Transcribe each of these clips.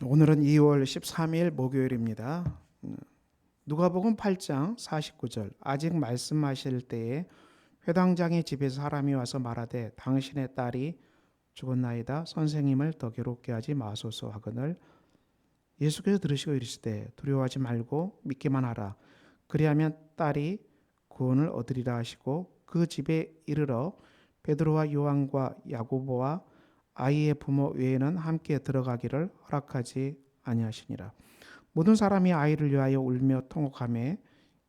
오늘은 2월 13일 목요일입니다. 음, 누가복음 8장 49절. 아직 말씀하실 때에 회당장의 집에서 사람이 와서 말하되 당신의 딸이 죽었나이다. 선생님을 더 괴롭게 하지 마소서 하거늘 예수께서 들으시고 이르시되 두려워하지 말고 믿기만 하라. 그리하면 딸이 구원을 얻으리라 하시고 그 집에 이르러 베드로와 요한과 야고보와 아이의 부모 외에는 함께 들어가기를 허락하지 아니하시니라. 모든 사람이 아이를 위하여 울며 통곡하매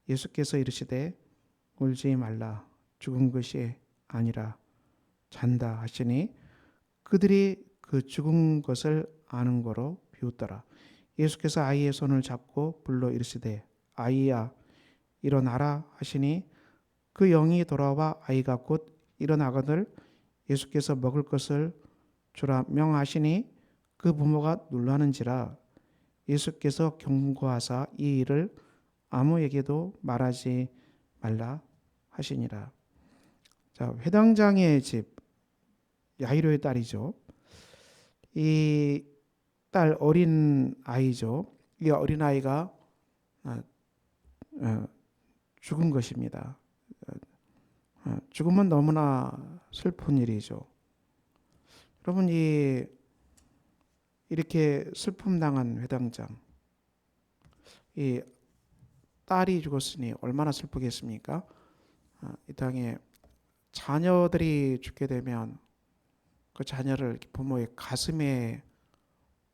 예수께서 이르시되 울지 말라 죽은 것이 아니라 잔다 하시니 그들이 그 죽은 것을 아는 거로 비웃더라. 예수께서 아이의 손을 잡고 불러 이르시되 아이야 일어나라 하시니 그 영이 돌아와 아이가 곧 일어나거늘 예수께서 먹을 것을 주라 명하시니 그 부모가 놀라는지라 예수께서 경고하사 이 일을 아무에게도 말하지 말라 하시니라. 자, 회당장의 집 야이로의 딸이죠. 이 딸 어린 아이죠. 이 어린 아이가 아, 어, 죽은 것입니다. 어, 죽음은 너무나 슬픈 일이죠. 여러분 이 이렇게 슬픔 당한 회당장 이 딸이 죽었으니 얼마나 슬프겠습니까? 아, 이 땅에 자녀들이 죽게 되면 그 자녀를 부모의 가슴에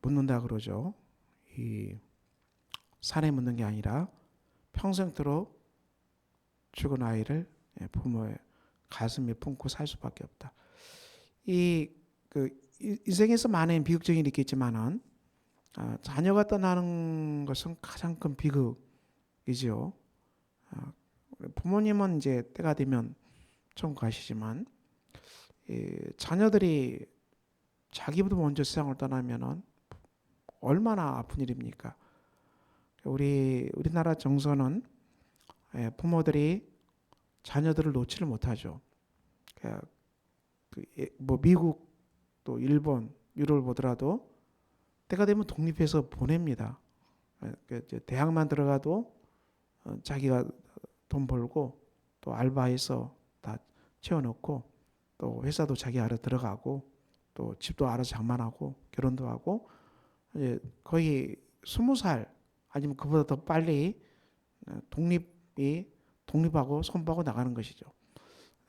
묻는다 그러죠. 이 산에 묻는 게 아니라 평생토록 죽은 아이를 예, 부모의 가슴에 품고 살 수밖에 없다. 이 그 인생에서 많은 비극적인 일이 있겠지만은 아, 자녀가 떠나는 것은 가장 큰 비극이지요. 아, 부모님은 이제 때가 되면 천국 가시지만 이 자녀들이 자기보다 먼저 세상을 떠나면은 얼마나 아픈 일입니까? 우리 우리나라 정서는 예, 부모들이 자녀들을 놓지를 못하죠. 그 뭐 미국 또 일본 유럽을 보더라도 때가 되면 독립해서 보냅니다. 그 대학만 들어가도 어, 자기가 돈 벌고 또 알바해서 다 채워놓고 또 회사도 자기 알아 들어가고 또 집도 알아서 장만하고 결혼도 하고 이제 거의 스무 살 아니면 그보다 더 빨리 어, 독립이 독립하고 선보하고 나가는 것이죠.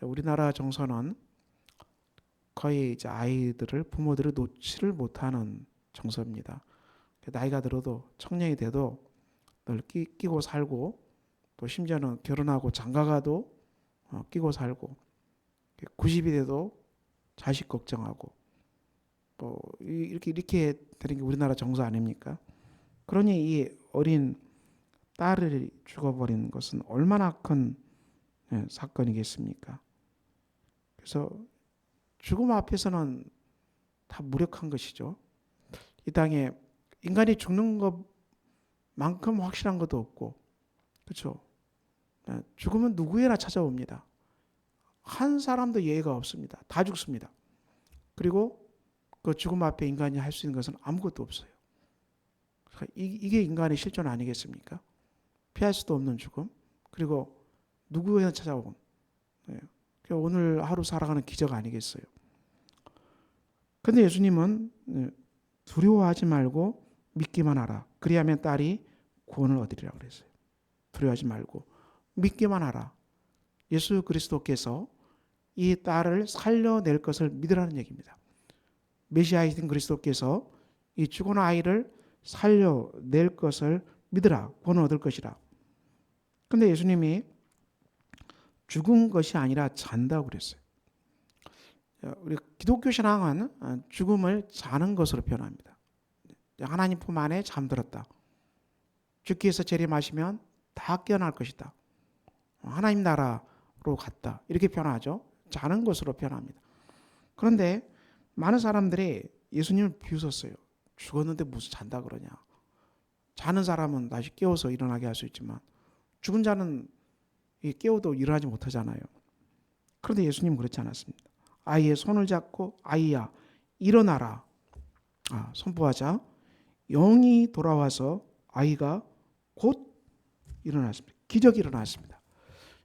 우리나라 정서는 거의 이제 아이들을 부모들을 놓지를 못하는 정서입니다. 나이가 들어도 청년이 돼도 늘 끼, 끼고 살고 또 심지어는 결혼하고 장가가도 어, 끼고 살고 90이 돼도 자식 걱정하고 뭐 이렇게 이렇게 되는 게 우리나라 정서 아닙니까? 그러니 이 어린 딸을 죽어버린 것은 얼마나 큰 예, 사건이겠습니까? 그래서 죽음 앞에서는 다 무력한 것이죠. 이 땅에 인간이 죽는 것만큼 확실한 것도 없고, 그렇죠? 죽음은 누구에나 찾아옵니다. 한 사람도 예외가 없습니다. 다 죽습니다. 그리고 그 죽음 앞에 인간이 할 수 있는 것은 아무것도 없어요. 이게 인간의 실존 아니겠습니까? 피할 수도 없는 죽음, 그리고 누구에나 찾아오고, 네. 오늘 하루 살아가는 기적 아니겠어요? 근데 예수님은 네, 두려워하지 말고 믿기만 하라. 그리하면 딸이 구원을 얻으리라 그랬어요. 두려워하지 말고 믿기만 하라. 예수 그리스도께서 이 딸을 살려낼 것을 믿으라는 얘기입니다. 메시아이신 그리스도께서 이 죽은 아이를 살려낼 것을 믿으라. 구원을 얻을 것이라. 근데 예수님이 죽은 것이 아니라 잔다고 그랬어요. 우리 기독교 신앙은 어, 죽음을 자는 것으로 표현합니다. 하나님 품 안에 잠들었다. 죽기 위해서 재림하시면 다 깨어날 것이다. 하나님 나라로 갔다. 이렇게 표현하죠. 자는 것으로 표현합니다. 그런데 많은 사람들이 예수님을 비웃었어요. 죽었는데 무슨 잔다 그러냐. 자는 사람은 다시 깨워서 일어나게 할 수 있지만 죽은 자는 깨워도 일어나지 못하잖아요. 그런데 예수님은 그렇지 않았습니다. 아이의 손을 잡고 아이야 일어나라. 아, 선포하자. 영이 돌아와서 아이가 곧 일어났습니다. 기적이 일어났습니다.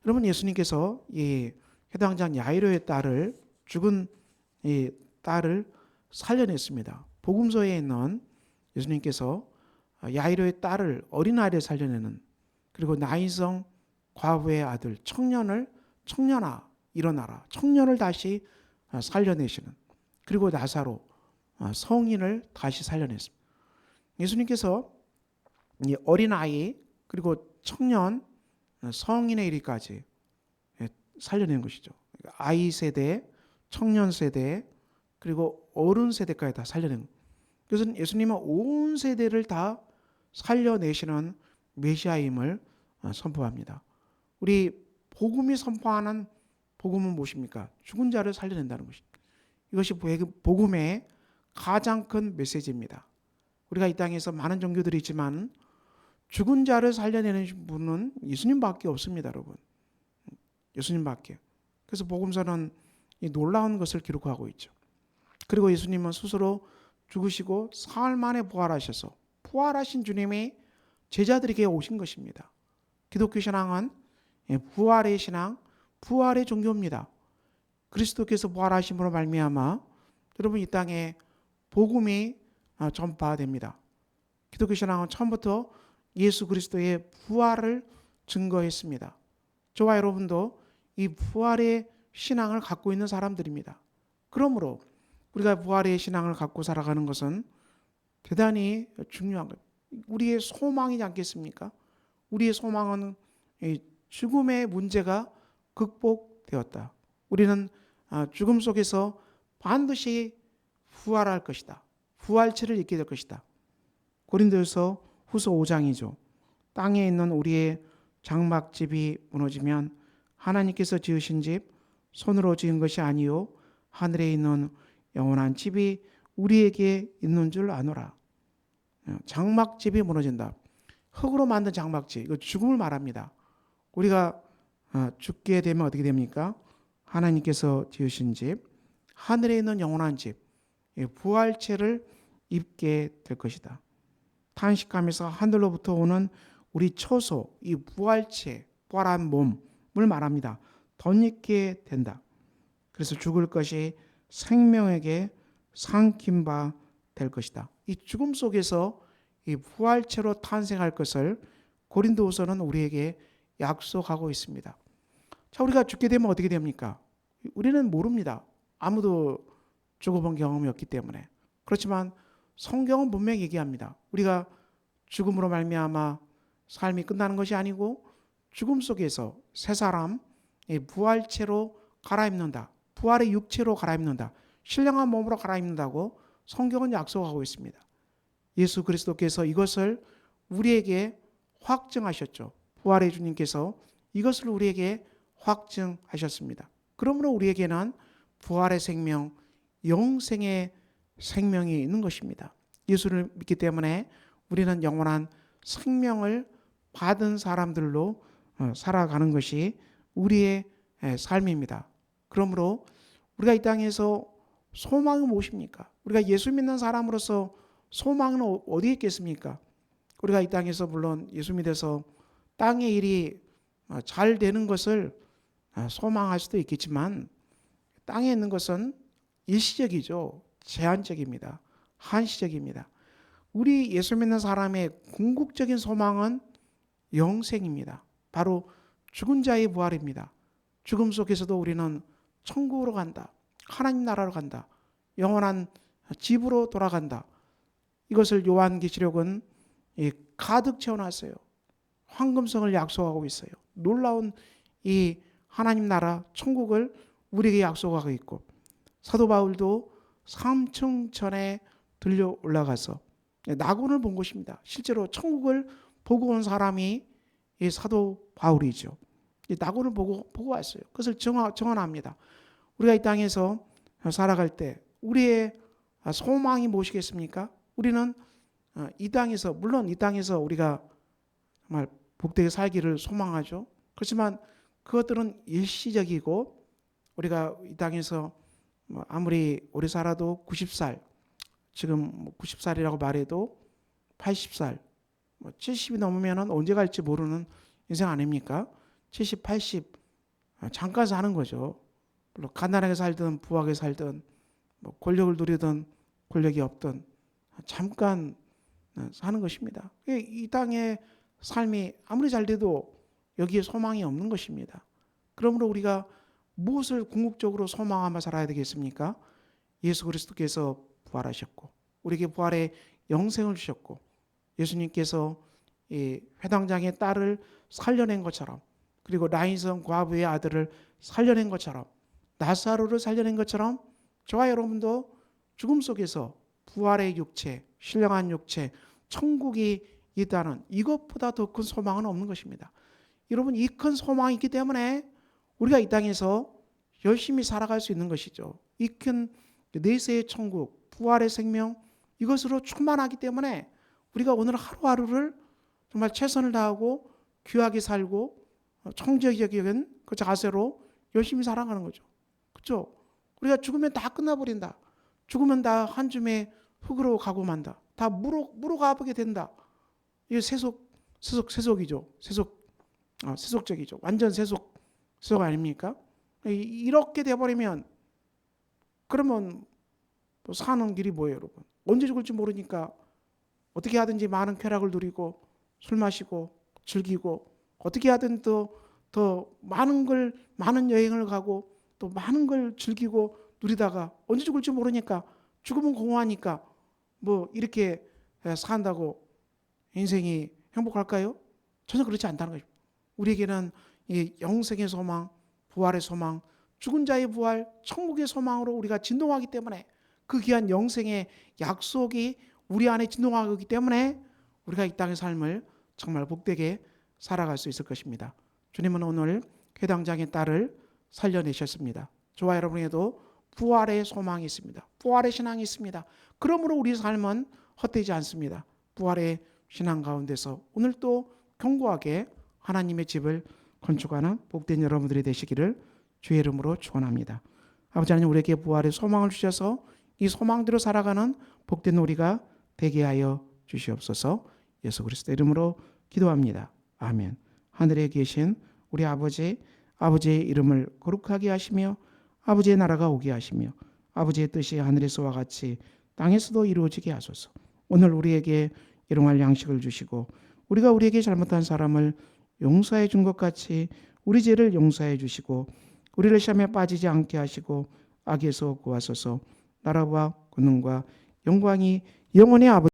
여러분 예수님께서 이 해당장 야이로의 딸을 죽은 이 딸을 살려냈습니다. 복음서에 있는 예수님께서 야이로의 딸을 어린아이를 살려내는 그리고 나인성 과부의 아들 청년을 청년아 일어나라 청년을 다시 살려내시는 그리고 나사로 성인을 다시 살려냈습니다. 예수님께서 이 어린 아이 그리고 청년 성인의 일까지 살려낸 것이죠. 아이 세대, 청년 세대, 그리고 어른 세대까지 다 살려낸. 그래서 예수님은 온 세대를 다 살려내시는 메시아임을 선포합니다. 우리 복음이 선포하는 복음은 무엇입니까? 죽은 자를 살려낸다는 것입니다. 이것이 복음의 가장 큰 메시지입니다. 우리가 이 땅에서 많은 종교들이 있지만 죽은 자를 살려내는 분은 예수님밖에 없습니다, 여러분. 예수님밖에. 그래서 복음서는 이 놀라운 것을 기록하고 있죠. 그리고 예수님은 스스로 죽으시고 사흘 만에 부활하셔서 부활하신 주님이 제자들에게 오신 것입니다. 기독교 신앙은 예, 부활의 신앙, 부활의 종교입니다. 그리스도께서 부활하심으로 말미암아 여러분 이 땅에 복음이 아, 전파됩니다. 기독교 신앙은 처음부터 예수 그리스도의 부활을 증거했습니다. 저와 여러분도 이 부활의 신앙을 갖고 있는 사람들입니다. 그러므로 우리가 부활의 신앙을 갖고 살아가는 것은 대단히 중요한 것. 우리의 소망이지 않겠습니까? 우리의 소망은 죽음의 문제가 극복되었다. 우리는 아, 죽음 속에서 반드시 부활할 것이다. 부활체를 입게 될 것이다. 고린도서 후서 5장이죠. 땅에 있는 우리의 장막집이 무너지면 하나님께서 지으신 집 손으로 지은 것이 아니요 하늘에 있는 영원한 집이 우리에게 있는 줄 아노라. 장막집이 무너진다. 흙으로 만든 장막집 이거 죽음을 말합니다. 우리가 아, 죽게 되면 어떻게 됩니까? 하나님께서 지으신 집, 하늘에 있는 영원한 집, 부활체를 입게 될 것이다. 탄식하면서 하늘로부터 오는 우리 처소, 이 부활체, 부활한 몸을 말합니다. 덧입게 된다. 그래서 죽을 것이 생명에게 삼킨 바될 것이다. 이 죽음 속에서 이 부활체로 탄생할 것을 고린도후서는 우리에게 약속하고 있습니다. 자, 우리가 죽게 되면 어떻게 됩니까? 우리는 모릅니다. 아무도 죽어본 경험이 없기 때문에. 그렇지만 성경은 분명히 얘기합니다. 우리가 죽음으로 말미암아 삶이 끝나는 것이 아니고 죽음 속에서 새 사람 부활체로 갈아입는다. 부활의 육체로 갈아입는다. 신령한 몸으로 갈아입는다고 성경은 약속하고 있습니다. 예수 그리스도께서 이것을 우리에게 확증하셨죠. 부활의 주님께서 이것을 우리에게 확증하셨습니다. 그러므로 우리에게는 부활의 생명, 영생의 생명이 있는 것입니다. 예수를 믿기 때문에 우리는 영원한 생명을 받은 사람들로 어, 살아가는 것이 우리의 삶입니다. 그러므로 우리가 이 땅에서 소망은 무엇입니까? 우리가 예수 믿는 사람으로서 소망은 어, 어디에 있겠습니까? 우리가 이 땅에서 물론 예수 믿어서 땅의 일이 어, 잘 되는 것을 소망할 수도 있겠지만 땅에 있는 것은 일시적이죠. 제한적입니다. 한시적입니다. 우리 예수 믿는 사람의 궁극적인 소망은 영생입니다. 바로 죽은 자의 부활입니다. 죽음 속에서도 우리는 천국으로 간다. 하나님 나라로 간다. 영원한 집으로 돌아간다. 이것을 요한계시록은 가득 채워놨어요. 황금성을 약속하고 있어요. 놀라운 이 하나님 나라 천국을 우리에게 약속하고 있고 사도 바울도 3층 전에 들려 올라가서 낙원을 본 것입니다. 실제로 천국을 보고 온 사람이 이 사도 바울이죠. 이 낙원을 보고 보고 왔어요. 그것을 정화, 정언합니다. 우리가 이 땅에서 살아갈 때 우리의 소망이 무엇이겠습니까? 우리는 이 땅에서 물론 이 땅에서 우리가 정말 복되게 살기를 소망하죠. 그렇지만 그것들은 일시적이고 우리가 이 땅에서 뭐 아무리 오래 살아도 90살 지금 90살이라고 뭐 말해도 80살, 뭐 70이 넘으면 언제 갈지 모르는 인생 아닙니까? 70, 80 아, 잠깐 사는 거죠. 물론 가난하게 살든 부하게 살든 뭐 권력을 누리든 권력이 없든 잠깐 어, 사는 것입니다. 이- 이 땅의 삶이 아무리 잘 돼도 여기에 소망이 없는 것입니다. 그러므로 우리가 무엇을 궁극적으로 소망하며 살아야 되겠습니까? 예수 그리스도께서 부활하셨고 우리에게 부활의 영생을 주셨고 예수님께서 이 회당장의 딸을 살려낸 것처럼 그리고 라인성 과부의 아들을 살려낸 것처럼 나사로를 살려낸 것처럼 저와 여러분도 죽음 속에서 부활의 육체, 신령한 육체, 천국이 있다는 이것보다 더 큰 소망은 없는 것입니다. 여러분 이 큰 소망이 있기 때문에 우리가 이 땅에서 열심히 살아갈 수 있는 것이죠. 이 큰 내세의 천국, 부활의 생명 이것으로 충만하기 때문에 우리가 오늘 하루하루를 정말 최선을 다하고 귀하게 살고 청정적인 그 자세로 열심히 살아가는 거죠. 그렇죠? 우리가 죽으면 다 끝나버린다. 죽으면 다 한 줌의 흙으로 가고 만다. 다 무로 무로 가보게 된다. 이게 세속 세속 세속이죠. 세속 아, 세속적이죠. 완전 세속 세속 아닙니까? 이- 이렇게 돼버리면 그러면 뭐 사는 길이 뭐예요, 여러분? 언제 죽을지 모르니까 어떻게 하든지 많은 쾌락을 누리고 술 마시고 즐기고 어떻게 하든 또 더 많은 걸 많은 여행을 가고 또 많은 걸 즐기고 누리다가 언제 죽을지 모르니까 죽으면 공허하니까 뭐 이렇게 산다고 인생이 행복할까요? 전혀 그렇지 않다는 거죠. 우리에게는 이 영생의 소망, 부활의 소망, 죽은 자의 부활, 천국의 소망으로 우리가 진동하기 때문에 그 귀한 영생의 약속이 우리 안에 진동하고 있기 때문에 우리가 이 땅의 삶을 정말 복되게 살아갈 수 있을 것입니다. 주님은 오늘 회당장의 딸을 살려내셨습니다. 저와 여러분에도 부활의 소망이 있습니다. 부활의 신앙이 있습니다. 그러므로 우리 삶은 헛되지 않습니다. 부활의 신앙 가운데서 오늘 또 견고하게 하나님의 집을 건축하는 복된 여러분들이 되시기를 주의 이름으로 축원합니다. 아버지 하나님 우리에게 부활의 소망을 주셔서 이 소망대로 살아가는 복된 우리가 되게 하여 주시옵소서. 예수 그리스도 이름으로 기도합니다. 아멘. 하늘에 계신 우리 아버지 아버지의 이름을 거룩하게 하시며 아버지의 나라가 오게 하시며 아버지의 뜻이 하늘에서와 같이 땅에서도 이루어지게 하소서. 오늘 우리에게 일용할 양식을 주시고 우리가 우리에게 잘못한 사람을 용서해 준 것 같이 우리 죄를 용서해 주시고 우리를 시험에 빠지지 않게 하시고 악에서 구하소서. 나라와 권능과 영광이 영원히 아버지